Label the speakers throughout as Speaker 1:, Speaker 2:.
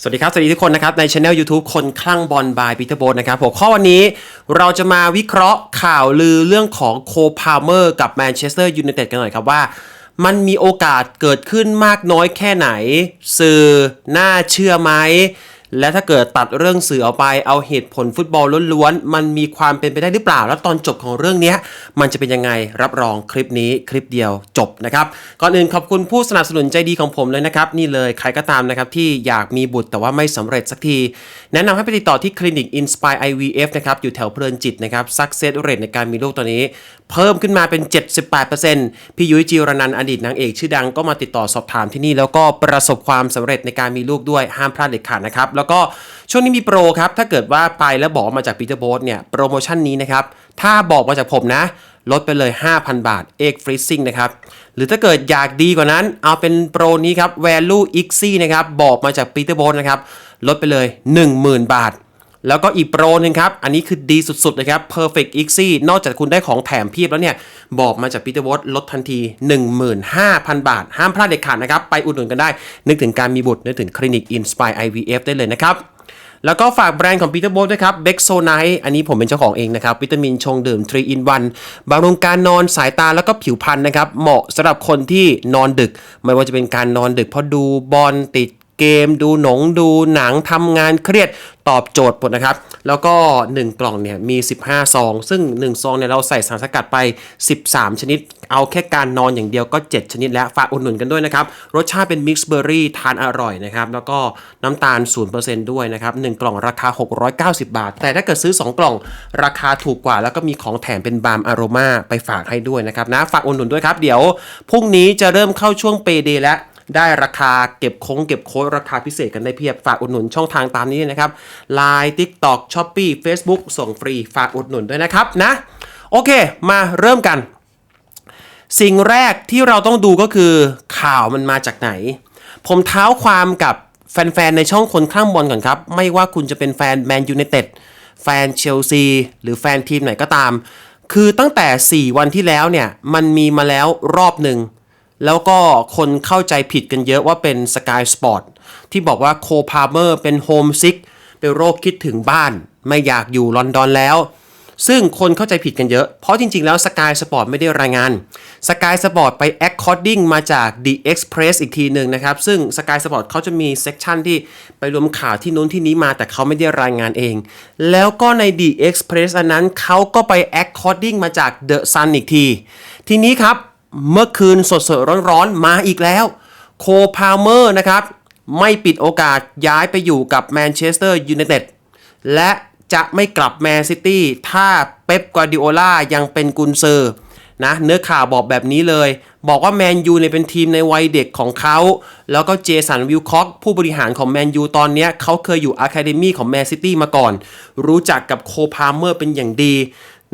Speaker 1: สวัสดีครับ สวัสดีทุกคนนะครับ ในช anel YouTube คนคลั่งบอลบายปีเตอร์โบนนะครับหัวข้อวันนี้เราจะมาวิเคราะห์ข่าวลือเรื่องของโคพาเมอร์กับแมนเชสเตอร์ยูไนเต็ดกันหน่อยครับว่า มันมีโอกาสเกิดขึ้นมากน้อยแค่ไหน สื่อน่าเชื่อไหม และถ้าเกิดตัดเรื่องสื่อออกไปเอาเหตุผลฟุตบอลล้วนๆ มันมีความเป็นไปได้หรือเปล่า แล้วตอนจบของเรื่องนี้มันจะเป็นยังไงรับรองคลิปนี้คลิปเดียวจบนะครับ ก่อนอื่นขอบคุณผู้สนับสนุนใจดีของผมเลยนะครับ นี่เลยใครก็ตามนะครับที่อยากมีบุตรแต่ว่าไม่สำเร็จสักที แนะนำให้ไปติดต่อที่คลินิก Inspire IVF นะครับอยู่แถวเพลินจิตนะครับ success rate ในการมีลูกตอนนี้ เพิ่มขึ้นมาเป็น 78%พี่ยุ้ยจีรนันอดีตนางเอกชื่อดังก็มาติดต่อสอบถามที่นี่แล้วก็ประสบความสำเร็จในการมีลูกด้วยห้ามพลาดเด็ดขาดนะครับแล้วก็ช่วงนี้มีโปรครับ ถ้าเกิดว่าไปแล้วบอกมาจากปีเตอร์โบสเนี่ยโปรโมชั่นนี้นะครับ ถ้าบอกมาจากผมนะ ลดไปเลย 5,000 บาทเอกฟรีซิ่งนะครับ หรือถ้าเกิดอยากดีกว่านั้น เอาเป็นโปรนี้ครับ Value x นะครับ บอกมาจากปีเตอร์โบสนะครับ ลดไปเลย 10,000 บาท แล้วก็อีกโปรนึงครับ อันนี้คือดีสุดๆเลยครับ Perfect x นอกจากคุณได้ของแถมเพียบแล้วเนี่ย บอกมาจากปีเตอร์วอตลดทันที 15,000 บาท ห้ามพลาดเด็ดขาดนะครับ ไปอุดหนุนกันได้ นึกถึงการมีบุตร นึกถึงคลินิก Inspire IVF ได้เลยนะครับแล้วก็ฝากแบรนด์ของปีเตอร์โบ t ด้วยครับเบ x โซไนท์อันนี้ผมเป็นเจ้าของเองนะครับ วิตามินชงดื่ม 3 in 1บำรุงการนอนสายตาแล้วก็ผิวพรรณนะครับ เหมาะสำหรับคนที่นอนดึก ไม่ว่าจะเป็นการนอนดึกเพราะดูบอลติด เกม ดูหนงดูหนังทำงานเครียดตอบโจทย์หมดนะครับ แล้วก็ 1 กล่องเนี่ยมี 15 ซอง ซึ่ง 1 ซองเนี่ยเราใส่สารสกัดไป 13 ชนิด เอาแค่การนอนอย่างเดียวก็ 7 ชนิดแล้ว ฝากอุดหนุนกันด้วยนะครับ รสชาติเป็นมิกซ์เบอร์รี่ทานอร่อยนะครับ แล้วก็น้ำตาล 0%ด้วยนะครับ 1 กล่องราคา 690 บาท แต่ถ้าเกิดซื้อ 2 กล่องราคาถูกกว่า แล้วก็มีของแถมเป็นบาล์มอโรมาไปฝากให้ด้วยนะครับนะ ฝากอุดหนุนด้วยครับ เดี๋ยวพรุ่งนี้จะเริ่มเข้าช่วงเปเดแล้ว ได้ราคาเก็บคงเก็บโค้ดราคาพิเศษกันได้เพียบ ฝากอุดหนุนช่องทางตามนี้นะครับ Line TikTok Shopee Facebook ส่งฟรี ฝากอุดหนุนด้วยนะครับนะ โอเค มาเริ่มกัน สิ่งแรกที่เราต้องดูก็คือข่าวมันมาจากไหน ผมเท้าความกับแฟนๆ ในช่องคนข้างบอลก่อนครับ ไม่ว่าคุณจะเป็นแฟนแมนยู i นเต็ดแฟนเชลซีหรือแฟนทีมไหนก็ตาม คือตั้งแต่ 4 วันที่แล้วเนี่ย มันมีมาแล้วรอบหนึ่ง แล้วก็คนเข้าใจผิดกันเยอะว่าเป็น Sky Sport ที่บอกว่าโคพาเมอร์เป็นโฮมซิกเป็นโรคคิดถึงบ้าน ไม่อยากอยู่ลอนดอนแล้ว ซึ่งคนเข้าใจผิดกันเยอะ เพราะจริงๆแล้ว Sky Sport ไม่ได้รายงาน Sky Sport ไป according มาจาก The Express อีกทีหนึ่งนะครับ ซึ่ง Sky Sport เขาจะมี section ที่ไปรวมข่าวที่นู้นที่นี้มาแต่เขาไม่ได้รายงานเอง แล้วก็ใน The Express อันนั้นเขาก็ไป according มาจาก The Sun อีกที ทีนี้ครับ เมื่อคืนสดๆร้อนๆ มาอีกแล้ว โคพาเมอร์นะครับ ไม่ปิดโอกาสย้ายไปอยู่กับแมนเชสเตอร์ยูไนเต็ดและจะไม่กลับแมนซิตี้ถ้าเป๊ปกวาดิโอลายังเป็นกุนเซอร์นะเนื้อข่าวบอกแบบนี้เลย บอกว่าแมนยูเนี่ยเป็นทีมในวัยเด็กของเขา แล้วก็เจสันวิลคอกผู้บริหารของแมนยูตอนนี้เขาเคยอยู่อะคาเดมี่ของแมนซิตี้มาก่อน รู้จักกับโคพาเมอร์เป็นอย่างดี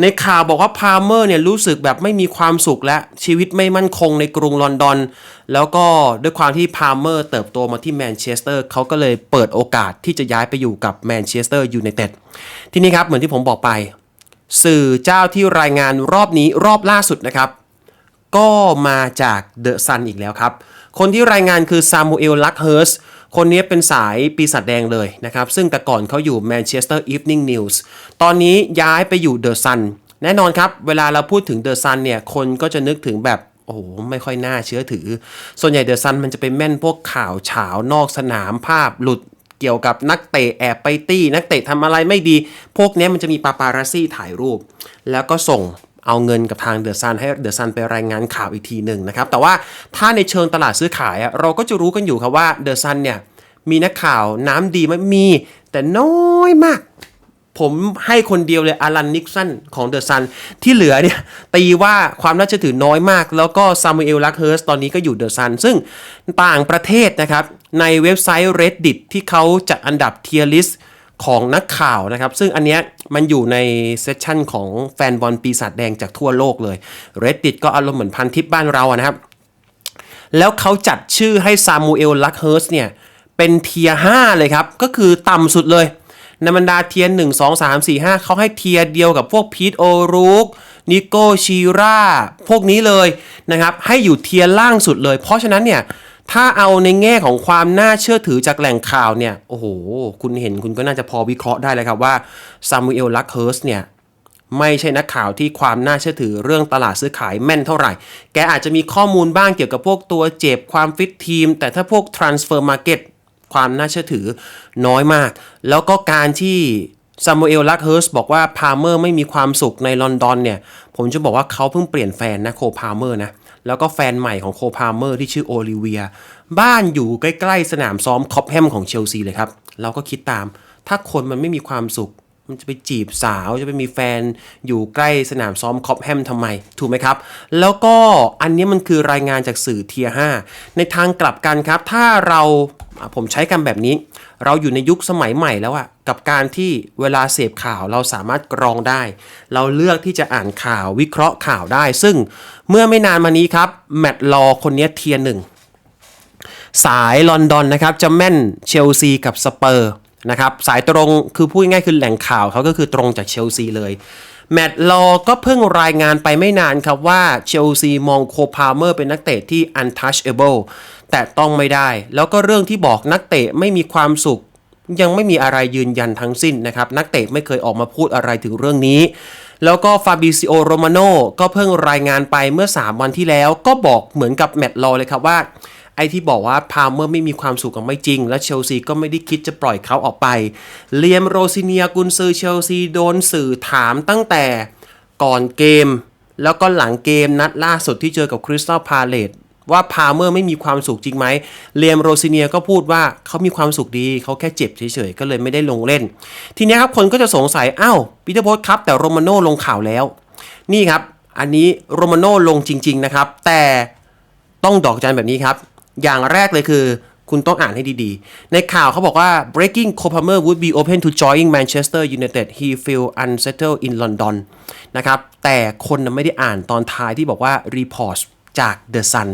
Speaker 1: ในข่าวบอกว่าพาเมอร์เนี่ยรู้สึกแบบไม่มีความสุขและชีวิตไม่มั่นคงในกรุงลอนดอน แล้วก็ด้วยความที่พาเมอร์เติบโตมาที่แมนเชสเตอร์เขาก็เลยเปิดโอกาสที่จะย้ายไปอยู่กับแมนเชสเตอร์ยูไนเต็ดที่นี้ครับเหมือนที่ผมบอกไป สื่อเจ้าที่รายงานรอบนี้รอบล่าสุดนะครับ ก็มาจากเดอะซันอีกแล้วครับ คนที่รายงานคือซามูเอลลักเฮิร์ส คนนี้เป็นสายปีศาจแดงเลยนะครับ ซึ่งแต่ก่อนเขาอยู่แมนเชสเตอร์อีฟนิ่งนิวส์ตอนนี้ย้ายไปอยู่เดอะซันแน่นอนครับ เวลาเราพูดถึงเดอะซันเนี่ย คนก็จะนึกถึงแบบโอ้โห ไม่ค่อยน่าเชื่อถือ ส่วนใหญ่เดอะซันมันจะไปแม่นพวกข่าวเฉานอกสนามภาพหลุดเกี่ยวกับนักเตะแอบไปตี้ นักเตะทำอะไรไม่ดี พวกนี้มันจะมีปาปาราซี่ถ่ายรูป แล้วก็ส่งเอาเงินกับทางเดอะซันให้เดอะซันไปรายงานข่าวอีกทีหนึ่งนะครับ แต่ว่าถ้าในเชิงตลาดซื้อขายเราก็จะรู้กันอยู่ครับว่าเดอะซันเนี่ย มีนักข่าวน้ำดีไหมมี แต่น้อยมาก ผมให้คนเดียวเลยอารันนิกสันของเดอะซันที่เหลือเนี่ยตีว่าความน่าเชื่อถือน้อยมาก แล้วก็ซามูเอลลักเฮิร์สตอนนี้ก็อยู่เดอะซันซึ่งต่างประเทศนะครับ ในเว็บไซต์ Reddit ที่เขาจัดอันดับเทียร์ลิสของนักข่าวนะครับ ซึ่งอันเนี้ยมันอยู่ในเซสชันของแฟนบอลปีศาจแดงจากทั่วโลกเลย Reddit ก็อารมณ์เหมือนพันทิปบ้านเราอะนะครับ แล้วเขาจัดชื่อให้ซามูเอลลักเฮิร์สเนี่ย เป็นเทียร์5เลยครับ ก็คือต่ำสุดเลยในบรรดาเทียร์1 2 3 4 5เขาให้เทียร์เดียวกับพวกพีทโอรูกนิโกชีราพวกนี้เลยนะครับ ให้อยู่เทียร์ล่างสุดเลย เพราะฉะนั้นเนี่ย ถ้าเอาในแง่ของความน่าเชื่อถือจากแหล่งข่าวเนี่ย โอ้โห คุณเห็นคุณก็น่าจะพอวิเคราะห์ได้เลยครับว่าซามูเอลลักเฮิร์สเนี่ย ไม่ใช่นักข่าวที่ความน่าเชื่อถือเรื่องตลาดซื้อขายแม่นเท่าไหร่ แกอาจจะมีข้อมูลบ้างเกี่ยวกับพวกตัวเจ็บความฟิตทีม แต่ถ้าพวก transfer market ความน่าเชื่อถือน้อยมาก แล้วก็การที่ซามูเอลลักเฮิร์สบอกว่าพาเมอร์ไม่มีความสุขในลอนดอนเนี่ย ผมจะบอกว่าเขาเพิ่งเปลี่ยนแฟนนะโคพาเมอร์นะ แล้วก็แฟนใหม่ของโคพาเมอร์ที่ชื่อโอลิเวีย บ้านอยู่ใกล้ ๆ สนามซ้อมคอปแฮมของเชลซีเลยครับ เราก็คิดตาม ถ้าคนมันไม่มีความสุข มันจะไปจีบสาวจะไปมีแฟนอยู่ใกล้สนามซ้อมคอปแฮมทำไม ถูกไหมครับ แล้วก็อันนี้มันคือรายงานจากสื่อเทีย5ในทางกลับกันครับ ถ้าเราผมใช้คำแบบนี้ เราอยู่ในยุคสมัยใหม่แล้วอะกับการที่เวลาเสพข่าวเราสามารถกรองได้ เราเลือกที่จะอ่านข่าววิเคราะห์ข่าวได้ ซึ่งเมื่อไม่นานมานี้ครับแมตต์ลอคนนี้เทียหนึ่งสายลอนดอนนะครับจะแม่นเชลซีกับสเปอร์ นะครับสายตรงคือพูดง่ายคือแหล่งข่าวเขาก็คือตรงจากเชลซีเลย แมตต์ลอก็เพิ่งรายงานไปไม่นานครับว่าเชลซีมองโคพาเมอร์เป็นนักเตะที่ untouchable แต่ต้องไม่ได้ แล้วก็เรื่องที่บอกนักเตะไม่มีความสุข ยังไม่มีอะไรยืนยันทั้งสิ้นนะครับ นักเตะไม่เคยออกมาพูดอะไรถึงเรื่องนี้ แล้วก็ฟาบิซิโอโรมาโนก็เพิ่งรายงานไปเมื่อ 3 วันที่แล้ว ก็บอกเหมือนกับแมตต์ลอเลยครับว่า ไอ้ที่บอกว่าพาเมอร์ไม่มีความสุขกับไม่จริง และเชลซีก็ไม่ได้คิดจะปล่อยเขาออกไป เลียมโรซิเนียกุนซือเชลซีโดนสื่อถามตั้งแต่ก่อนเกม แล้วก็หลังเกมนัดล่าสุดที่เจอกับคริสตัลพาเลตว่าพาเมอร์ไม่มีความสุขจริงไหมเลียมโรซิเนียก็พูดว่าเขามีความสุขดีเขาแค่เจ็บเฉยๆ ก็เลยไม่ได้ลงเล่น ทีนี้ครับคนก็จะสงสัยอ้าวปีเตอร์โบสครับแต่โรมาโน่ลงข่าวแล้ว นี่ครับ อันนี้โรมาโน่ลงจริง ๆ นะครับ แต่ต้องดอกจันแบบนี้ครับ อย่างแรกเลยคือคุณต้องอ่านให้ดีๆ ในข่าวเขาบอกว่า breaking Copamer would be open to joining Manchester United he feel unsettled in London นะครับ แต่คนไม่ได้อ่านตอนท้ายที่บอกว่า report จาก The Sun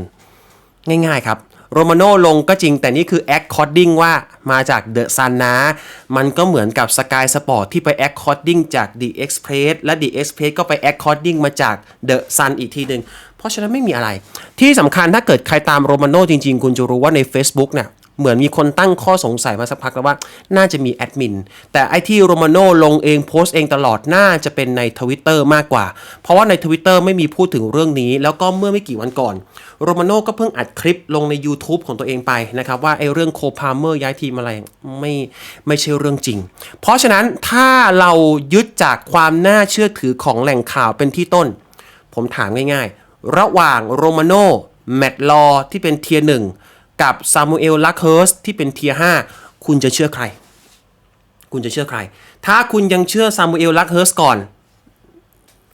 Speaker 1: ง่ายๆครับ โรมาโน่ลงก็จริงแต่นี่คือแอคคอดดิ้งว่ามาจากเดอะซันนะ มันก็เหมือนกับสกายสปอร์ตที่ไปแอคคอดดิ้งจาก The Express และ The Express ก็ไปแอคคอดดิ้งมาจากเดอะซันอีกทีหนึ่งเพราะฉะนั้นไม่มีอะไร ที่สำคัญถ้าเกิดใครตามโรมาโน่จริง ๆ คุณจะรู้ว่าใน Facebook เนี่ย เหมือนมีคนตั้งข้อสงสัยมาสักพักแล้วว่า น่าจะมีแอดมิน แต่ไอที่โรมาโน่ลงเองโพสต์เองตลอดน่าจะเป็นในทวิตเตอร์มากกว่า เพราะว่าในทวิตเตอร์ไม่มีพูดถึงเรื่องนี้ แล้วก็เมื่อไม่กี่วันก่อน โรมาโน่ก็เพิ่งอัดคลิปลงใน YouTube ของตัวเองไปนะครับว่าไอเรื่องโคพาเมอร์ย้ายทีมอะไรไม่ไม่ใช่เรื่องจริง เพราะฉะนั้นถ้าเรายึดจากความน่าเชื่อถือของแหล่งข่าวเป็นที่ต้น ผมถามง่ายๆ ระหว่างโรมาโน่แมตต์ลอที่เป็นเทียร์หนึ่ง กับซามูเอลลักเฮิร์สที่เป็นเทียห้าคุณจะเชื่อใคร คุณจะเชื่อใคร ถ้าคุณยังเชื่อซามูเอลลักเฮิร์สก่อน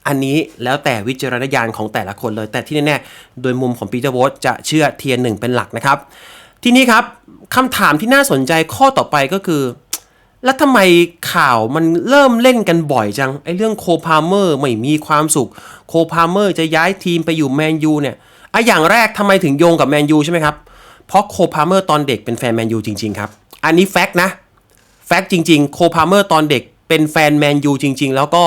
Speaker 1: อันนี้แล้วแต่วิจารณญาณของแต่ละคนเลย แต่ที่แน่ๆ โดยมุมของปีเตอร์โวตจะเชื่อเทียหนึ่งเป็นหลักนะครับ ทีนี้ครับคำถามที่น่าสนใจข้อต่อไปก็คือ แล้วทำไมข่าวมันเริ่มเล่นกันบ่อยจังไอ้เรื่องโคพาเมอร์ไม่มีความสุข โคพาเมอร์จะย้ายทีมไปอยู่แมนยูเนี่ยไอ้อย่างแรกทำไมถึงโยงกับแมนยูใช่ไหมครับ เพราะโคพาเมอร์ตอนเด็กเป็นแฟนแมนยูจริงๆครับ อันนี้แฟกต์นะ แฟกต์จริงๆ โคพาเมอร์ตอนเด็กเป็นแฟนแมนยูจริง ๆ แล้วก็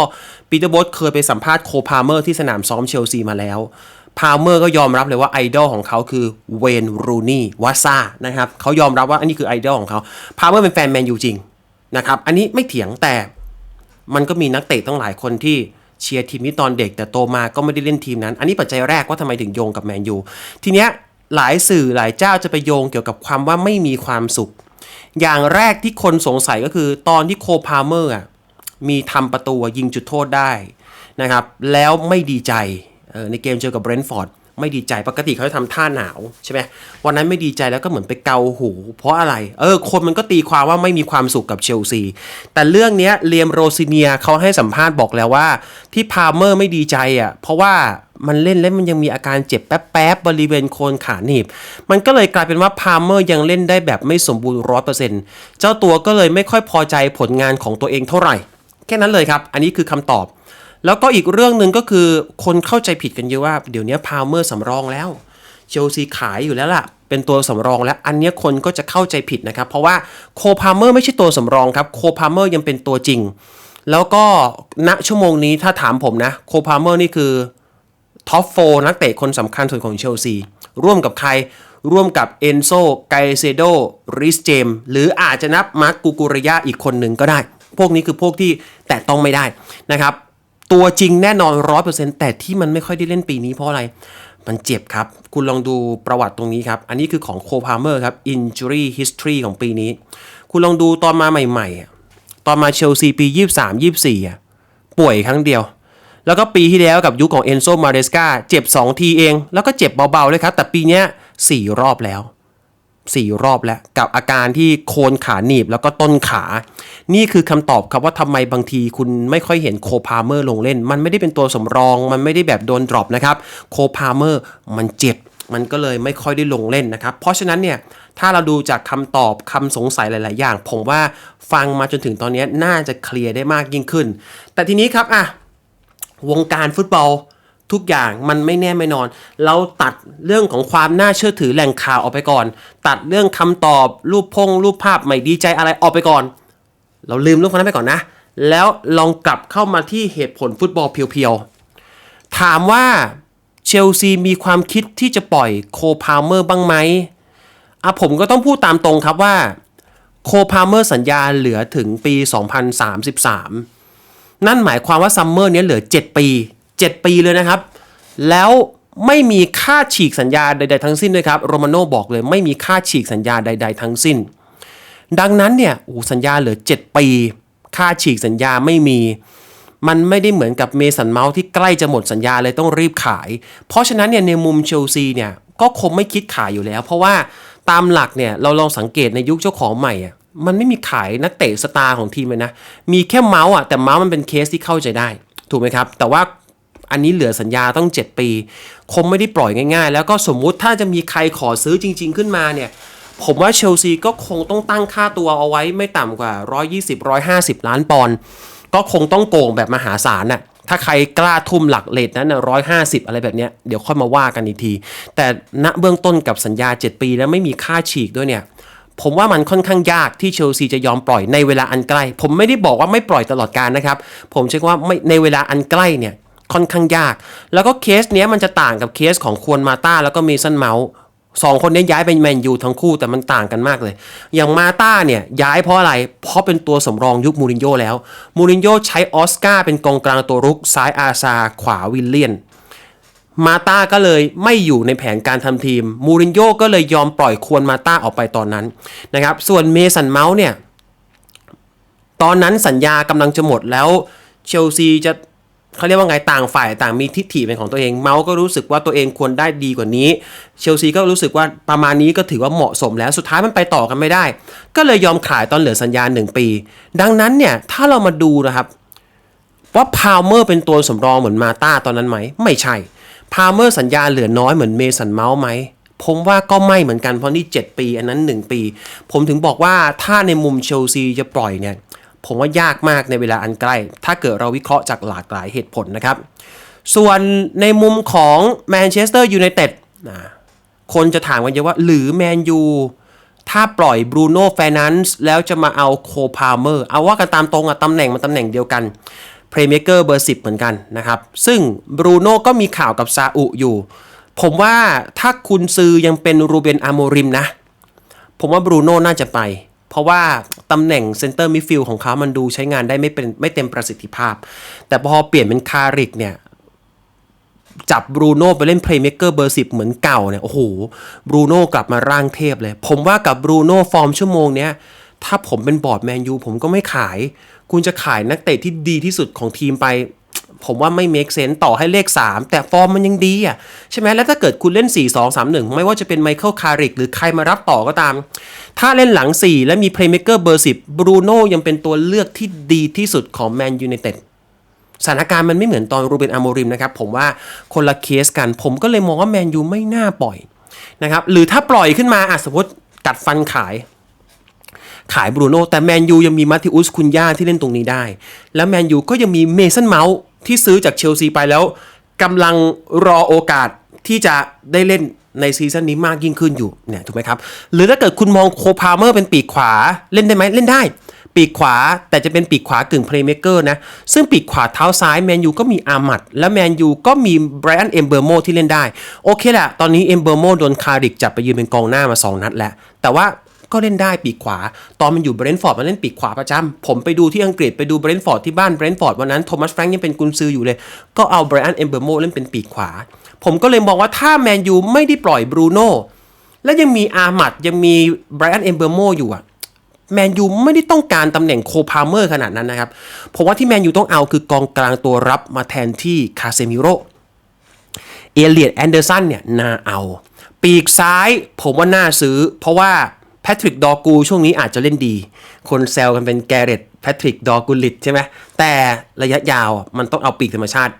Speaker 1: ปีเตอร์โบสเคยไปสัมภาษณ์โคพาเมอร์ที่สนามซ้อมเชลซีมาแล้วพาเมอร์ก็ยอมรับเลยว่าไอดอลของเขาคือเวนรูนี่วาซ่านะครับเขายอมรับว่าอันนี้คือไอดอลของเขาพาเมอร์เป็นแฟนแมนยูจริงนะครับอันนี้ไม่เถียงแต่มันก็มีนักเตะตั้งหลายคนที่เชียร์ทีมนี้ตอนเด็กแต่โตมาก็ไม่ได้เล่นทีมนั้น อันนี้ปัจจัยแรกว่าทำไมถึงโยงกับแมนยูทีเนี้ย หลายสื่อหลายเจ้าจะไปโยงเกี่ยวกับความว่าไม่มีความสุข อย่างแรกที่คนสงสัยก็คือตอนที่โคพาเมอร์อะมีทำประตูยิงจุดโทษได้นะครับ แล้วไม่ดีใจในเกมเจอกับเบรนท์ฟอร์ด ไม่ดีใจปกติเขาจะทำท่าหนาวใช่ไหมวันนั้นไม่ดีใจแล้วก็เหมือนไปเกาหู เพราะอะไร เออ คนมันก็ตีความว่าไม่มีความสุขกับเชลซี แต่เรื่องนี้เลียมโรซิเนียเขาให้สัมภาษณ์บอกแล้วว่า ที่พาเมอร์ไม่ดีใจอะเพราะว่ามันเล่นแล้วมันยังมีอาการเจ็บแป๊บๆบริเวณโคนขาหนีบ มันก็เลยกลายเป็นว่าพาเมอร์ยังเล่นได้แบบไม่สมบูรณ์ร้อยเปอร์เซนต์เจ้าตัวก็เลยไม่ค่อยพอใจผลงานของตัวเองเท่าไหร่ แค่นั้นเลยครับ อันนี้คือคำตอบ แล้วก็อีกเรื่องหนึ่งก็คือคนเข้าใจผิดกันเยอะว่าเดี๋ยวนี้พาวเมอร์สำรองแล้วเชลซีขายอยู่แล้วล่ะ เป็นตัวสำรองแล้วอันนี้คนก็จะเข้าใจผิดนะครับ เพราะว่าโคพาเมอร์ไม่ใช่ตัวสำรองครับโคพาเมอร์ยังเป็นตัวจริง แล้วก็ณชั่วโมงนี้ถ้าถามผมนะโคพาเมอร์นี่คือท็อปโฟนักเตะคนสำคัญสุดของเชลซีร่วมกับใครร่วมกับเอนโซไกเซโดริสเจม หรืออาจจะนับมาร์กกูกุระยะอีกคนหนึ่งก็ได้ พวกนี้คือพวกที่แตะต้องไม่ได้นะครับ ตัวจริงแน่นอน100%แต่ที่มันไม่ค่อยได้เล่นปีนี้เพราะอะไร มันเจ็บครับ คุณลองดูประวัติตรงนี้ครับ อันนี้คือของโคพาเมอร์ครับ injury history ของปีนี้ คุณลองดูตอนมาใหม่ๆ ตอนมาเชลซีปี 23 24อะป่วยครั้งเดียว แล้วก็ปีที่แล้วกับยุคของเอนโซมาเรสกาเจ็บ 2 ทีเอง แล้วก็เจ็บเบาๆเลยครับ แต่ปีเนี้ย4รอบแล้ว สี่รอบแล้ว กับอาการที่โคนขาหนีบแล้วก็ต้นขา นี่คือคำตอบครับว่าทำไมบางทีคุณไม่ค่อยเห็นโคพาเมอร์ลงเล่น มันไม่ได้เป็นตัวสำรอง มันไม่ได้แบบโดนดรอปนะครับ โคพาเมอร์มันเจ็บมันก็เลยไม่ค่อยได้ลงเล่นนะครับ เพราะฉะนั้นเนี่ย ถ้าเราดูจากคำตอบคำสงสัยหลาย ๆ อย่าง ผมว่าฟังมาจนถึงตอนนี้น่าจะเคลียร์ได้มากยิ่งขึ้น แต่ทีนี้ครับอะวงการฟุตบอล ทุกอย่างมันไม่แน่ไม่นอน เราตัดเรื่องของความน่าเชื่อถือแหล่งข่าวออกไปก่อน ตัดเรื่องคำตอบรูปพงรูปภาพไม่ดีใจอะไรออกไปก่อน เราลืมเรื่องพวกนั้นไปก่อนนะ แล้วลองกลับเข้ามาที่เหตุผลฟุตบอลเพียวๆ ถามว่าเชลซีมีความคิดที่จะปล่อยโคพาเมอร์บ้างไหมอะผมก็ต้องพูดตามตรงครับว่าโคพาเมอร์สัญญาเหลือถึงปี 2033 นั่นหมายความว่าซัมเมอร์นี้เหลือ 7 ปี 7 ปีเลยนะครับ แล้วไม่มีค่าฉีกสัญญาใด ๆ ทั้งสิ้นด้วยครับโรมาโน่บอกเลยไม่มีค่าฉีกสัญญาใด ๆ ทั้งสิ้น ดังนั้นเนี่ยโอ้สัญญาเหลือ 7 ปี ค่าฉีกสัญญาไม่มี มันไม่ได้เหมือนกับเมสันเมาส์ที่ใกล้จะหมดสัญญาเลยต้องรีบขาย เพราะฉะนั้นเนี่ยในมุมเชลซีเนี่ยก็คงไม่คิดขายอยู่แล้ว เพราะว่าตามหลักเนี่ยเราลองสังเกตในยุคเจ้าของใหม่อะมันไม่มีขายนักเตะสตาร์ของทีมเลยนะ มีแค่เมาส์อะแต่เมาส์มันเป็นเคสที่เข้าใจได้ ถูกไหมครับ แต่ว่า อันนี้เหลือสัญญาต้อง 7 ปี คงไม่ได้ปล่อยง่ายๆ แล้วก็สมมุติถ้าจะมีใครขอซื้อจริง ๆ ขึ้นมาเนี่ยผมว่าเชลซีก็คงต้องตั้งค่าตัวเอาไว้ไม่ต่ำกว่า 120-150 ล้านปอนด์ก็คงต้องโกงแบบมหาศาลน่ะถ้าใครกล้าทุ่มหลักเลทนั้นนะร้อยห้าสิบอะไรแบบเนี้ยเดี๋ยวค่อยมาว่ากันอีกที แต่ณเบื้องต้นกับสัญญา 7 ปีแล้วไม่มีค่าฉีกด้วยเนี่ย ผมว่ามันค่อนข้างยากที่เชลซีจะยอมปล่อยในเวลาอันใกล้ ผมไม่ได้บอกว่าไม่ปล่อยตลอดการนะครับ ผมเชื่อว่าไม่ในเวลาอันใกล้เนี่ย ค่อนข้างยาก แล้วก็เคสเนี้ยมันจะต่างกับเคสของควรมาต้าแล้วก็เมสันเมาส์สองคนนี้ย้ายเป็นแมนยูทั้งคู่แต่มันต่างกันมากเลย อย่างมาต้าเนี่ยย้ายเพราะอะไร เพราะเป็นตัวสำรองยุคมูรินโญ่แล้ว มูรินโญ่ใช้ออสการ์เป็นกองกลางตัวรุกซ้ายอาซา ขวาวิลเลียน มาต้าก็เลยไม่อยู่ในแผนการทำทีม มูรินโญ่ก็เลยยอมปล่อยควรมาต้าออกไปตอนนั้นนะครับ ส่วนเมสันเมาส์เนี่ย ตอนนั้นสัญญากำลังจะหมดแล้วเชลซีจะ เขาเรียกว่าไงต่างฝ่ายต่างมีทิฏฐิเป็นของตัวเอง เมาส์ก็รู้สึกว่าตัวเองควรได้ดีกว่านี้ เชลซีก็รู้สึกว่าประมาณนี้ก็ถือว่าเหมาะสมแล้วสุดท้ายมันไปต่อกันไม่ได้ ก็เลยยอมขายตอนเหลือสัญญาหนึ่งปี ดังนั้นเนี่ยถ้าเรามาดูนะครับ ว่าพาวเมอร์เป็นตัวสำรองเหมือนมาต้าตอนนั้นไหมไม่ใช่พาวเมอร์สัญญาเหลือน้อยเหมือนเมสันเมาส์ไหมผมว่าก็ไม่เหมือนกันเพราะนี่ 7 ปี อันนั้น 1 ปี ผมถึงบอกว่าถ้าในมุมเชลซีจะปล่อยเนี่ย ผมว่ายากมากในเวลาอันใกล้ ถ้าเกิดเราวิเคราะห์จากหลากหลายเหตุผลนะครับ ส่วนในมุมของแมนเชสเตอร์ยูไนเต็ดคนจะถามกันเยอะว่าหรือแมนยูถ้าปล่อยบรูโน่แฟนันซ์แล้วจะมาเอาโคพาเมอร์ เอาว่ากันตามตรงอะตำแหน่งมันตำแหน่งเดียวกันเพลย์เม k เกอร์เบอร์ 10 เหมือนกันนะครับ ซึ่งบรูโน่ก็มีข่าวกับซาอุอยู่ ผมว่าถ้าคุณซื้อยังเป็นรูเบนอาโมริมนะ ผมว่าบรูโน่น่าจะไป เพราะว่าตำแหน่งเซนเตอร์มิดฟิลด์ของเขามันดูใช้งานได้ไม่เป็นไม่เต็มประสิทธิภาพ แต่พอเปลี่ยนเป็นคาริกเนี่ยจับบรูโน่ไปเล่นเพลย์เม k เกอร์เบอร์10เหมือนเก่าเนี่ย โอ้โหบรูโน่กลับมาร่างเทพเลย ผมว่ากับบรูโน่ฟอร์มชั่วโมงเนี้ย ถ้าผมเป็นบอร์ดแมนยูผมก็ไม่ขาย คุณจะขายนักเตะที่ดีที่สุดของทีมไป ผมว่าไม่ make sense ต่อให้เลข 3 แต่ฟอร์มมันยังดีอะใช่ไหมแล้วถ้าเกิดคุณเล่น 4 2 3 1 ไม่ว่าจะเป็นไมเคิลคาริกหรือใครมารับต่อก็ตาม ถ้าเล่นหลัง 4 และมีเพลย์เม k เกอร์เบอร์ 10บรูโน่ยังเป็นตัวเลือกที่ดีที่สุดของแมนยู i นเต็ดสถานการณ์มันไม่เหมือนตอนรูเบนอาโมริมนะครับ ผมว่าคนละเคสกัน ผมก็เลยมองว่าแมนยูไม่น่าปล่อยนะครับหรือถ้าปล่อยขึ้นมาอะสมมติกัดฟันขายขายบรูโน่แต่แมนยูยังมีมาติอุสคุนย่าที่เล่นตรงนี้ได้ แล้วแมนยูก็ยังมีเมสันเมาส์ ที่ซื้อจากเชลซีไปแล้วกำลังรอโอกาสที่จะได้เล่นในซีซั่นนี้มากยิ่งขึ้นอยู่เนี่ยถูกไหมครับ หรือถ้าเกิดคุณมองโคพาเมอร์เป็นปีกขวาเล่นได้ไหมเล่นได้ ปีกขวาแต่จะเป็นปีกขวากึ่งเพลย์เม k เกอร์นะ ซึ่งปีกขวาเท้าซ้ายแมนยูก็มีอามัดและแมนยูก็มีไบรอันเอมเบอร์โมที่เล่นได้ โอเคแหละ ตอนนี้เอมเบอร์โมโดนคาริกจับไปยืนเป็นกองหน้ามา 2 นัดแล้ว แต่ว่า ก็เล่นได้ปีกขวา ตอนมันอยู่เบรนท์ฟอร์ดมันเล่นปีกขวาประจำผมไปดูที่อังกฤษไปดูเบรนท์ฟอร์ดที่บ้านเบรนท์ฟอร์ดวันนั้นโทมัสแฟรงค์ยังเป็นกุนซืออยู่เลย ก็เอาไบรอันเอมเบอร์โมเล่นเป็นปีกขวา ผมก็เลยมองว่าถ้าแมนยูไม่ได้ปล่อยบรูโน่และยังมีอามัดยังมีไบรอันเอมเบอร์โมอยู่อะแมนยูไม่ได้ต้องการตำแหน่งโคพาเมอร์ขนาดนั้นนะครับ ผมว่าที่แมนยูต้องเอาคือกองกลางตัวรับมาแทนที่คาเซมิโรเอเลียดแอนเดอร์สันเนี่ยน่าเอา ปีกซ้ายผมว่าน่าซื้อ เพราะว่า ทริกดอกูช่วงนี้อาจจะเล่นดี คนแซวกันเป็นแกเรตแพทริกดอกูลิตใช่ไหมแต่ระยะยาวมันต้องเอาปีกธรรมชาติ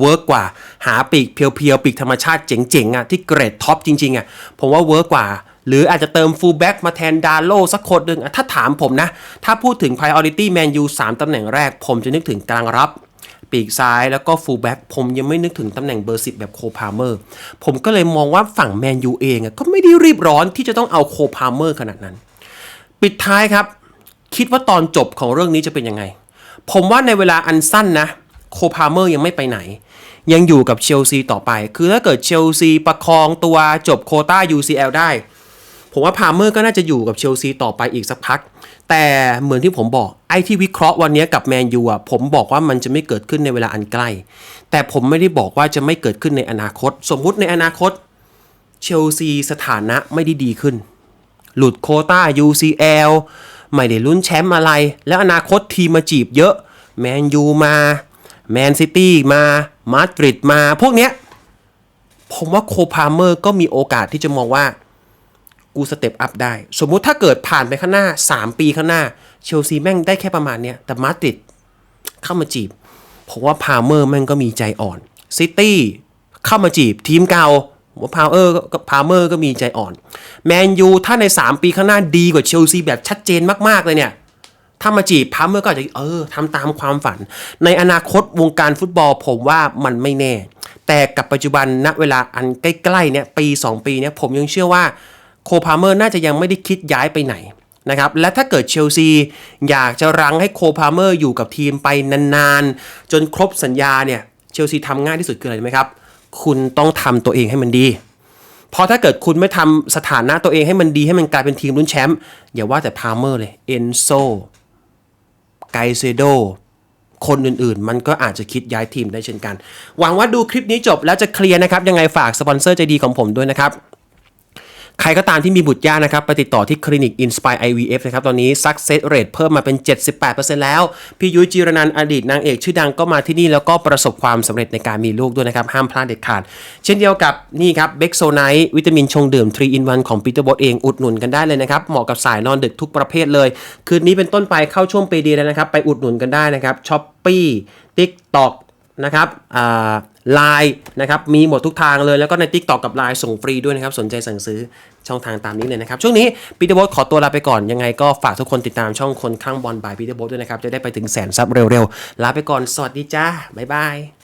Speaker 1: เวิร์กกว่าหาปีกเพียวๆ ปีกธรรมชาติเจ๋งๆอะที่เกรดท็อปจริงๆอะผมว่าเวิร์กกว่า หรืออาจจะเติมฟูลแบ็กมาแทนดาโลสักคนหนึ่งถ้าถามผมนะ ถ้าพูดถึง Priority Man U 3ตำแหน่งแรก ผมจะนึกถึงกลางรับ ปีกซ้ายแล้วก็ฟูลแบ็กผมยังไม่นึกถึงตำแหน่งเบอร์สิบแบบโคพาเมอร์ ผมก็เลยมองว่าฝั่งแมนยูเองก็ไม่ได้รีบร้อนที่จะต้องเอาโคพาเมอร์ขนาดนั้น ปิดท้ายครับ คิดว่าตอนจบของเรื่องนี้จะเป็นยังไง ผมว่าในเวลาอันสั้นนะโคพาเมอร์ยังไม่ไปไหน ยังอยู่กับเชลซีต่อไป คือถ้าเกิดเชลซีประคองตัวจบโคต้า UCL ได้ ผมว่าพาเมอร์ก็น่าจะอยู่กับเชลซีต่อไปอีกสักพัก แต่เหมือนที่ผมบอกไอ้ที่วิเคราะห์วันนี้กับแมนยูอะผมบอกว่ามันจะไม่เกิดขึ้นในเวลาอันใกล้ แต่ผมไม่ได้บอกว่าจะไม่เกิดขึ้นในอนาคต สมมุติในอนาคตเชลซีสถานะไม่ได้ดีขึ้น หลุดโคต้า UCL ไม่ได้ลุ้นแชมป์อะไร แล้วอนาคตทีมมาจีบเยอะ แมนยูมาแมนซิตี้มามาดริดมา พวกเนี้ยผมว่าโคพาเมอร์ก็มีโอกาสที่จะมองว่า กูสเต็ปอัพได้ สมมุติถ้าเกิดผ่านไปข้างหน้า 3 ปีข้างหน้า เชลซีแม่งได้แค่ประมาณเนี้ยแต่มาดริดเข้ามาจีบผมว่าพาเมอร์แม่งก็มีใจอ่อนซิตี้เข้ามาจีบทีมเก่าว่าพาวเออร์ก็พาเมอร์ก็มีใจอ่อน แมนยูถ้าใน 3 ปีข้างหน้าดีกว่าเชลซีแบบชัดเจนมากๆเลยเนี่ย ถ้ามาจีบพาเมอร์ก็อาจจะเออทำตามความฝัน ในอนาคตวงการฟุตบอลผมว่ามันไม่แน่ แต่กับปัจจุบันณเวลาอันใกล้ๆเนี่ยปี 2 ปีเนี่ยผมยังเชื่อว่า โคพาเมอร์น่าจะยังไม่ได้คิดย้ายไปไหนนะครับและถ้าเกิดเชลซีอยากจะรั้งให้โคพาเมอร์อยู่กับทีมไปนานๆ จนครบสัญญาเนี่ยเชลซีทำง่ายที่สุดคืออะไรไหมครับ คุณต้องทำตัวเองให้มันดี เพราะถ้าเกิดคุณไม่ทำสถานะตัวเองให้มันดีให้มันกลายเป็นทีมลุ้นแชมป์อย่าว่าแต่พาเมอร์เลยเอนโซไกเซโดคนอื่นๆ มันก็อาจจะคิดย้ายทีมได้เช่นกัน หวังว่าดูคลิปนี้จบแล้วจะเคลียร์นะครับ ยังไงฝากสปอนเซอร์ใจดีของผมด้วยนะครับ ใครก็ตามที่มีบุตรยากนะครับไปติดต่อที่คลินิก Inspire IVF นะครับ ตอนนี้ success rate เพิ่มมาเป็น 78%แล้ว พี่ยุ้ยจีรนันท์อดีตนางเอกชื่อดังก็มาที่นี่แล้วก็ประสบความสำเร็จในการมีลูกด้วยนะครับ ห้ามพลาดเด็ดขาด เช่นเดียวกับนี่ครับเบกโซไนท์วิตามินชงดื่ม 3 in 1 ของปีเตอร์บอสเองอุดหนุนกันได้เลยนะครับเหมาะกับสายนอนดึกทุกประเภทเลย คืนนี้เป็นต้นไปเข้าช่วงเปดีแล้วนะครับไปอุดหนุนกันได้นะครับช้อปปี้ติ๊กต็อก นะครับไลน์นะครับมีหมดทุกทางเลยแล้วก็ใน Tik t o อกกับ Line ส่งฟรีด้วยนะครับ สนใจสั่งซื้อช่องทางตามนี้เลยนะครับ ช่วงนี้ปีเตอร์บอสขอตัวลาไปก่อน ยังไงก็ฝากทุกคนติดตามช่องคนข้างบอลบายปีเตอร์บอสด้วยนะครับ จะได้ไปถึงแสนซับเร็วๆ ลาไปก่อน สวัสดีจ้าบ๊ายบาย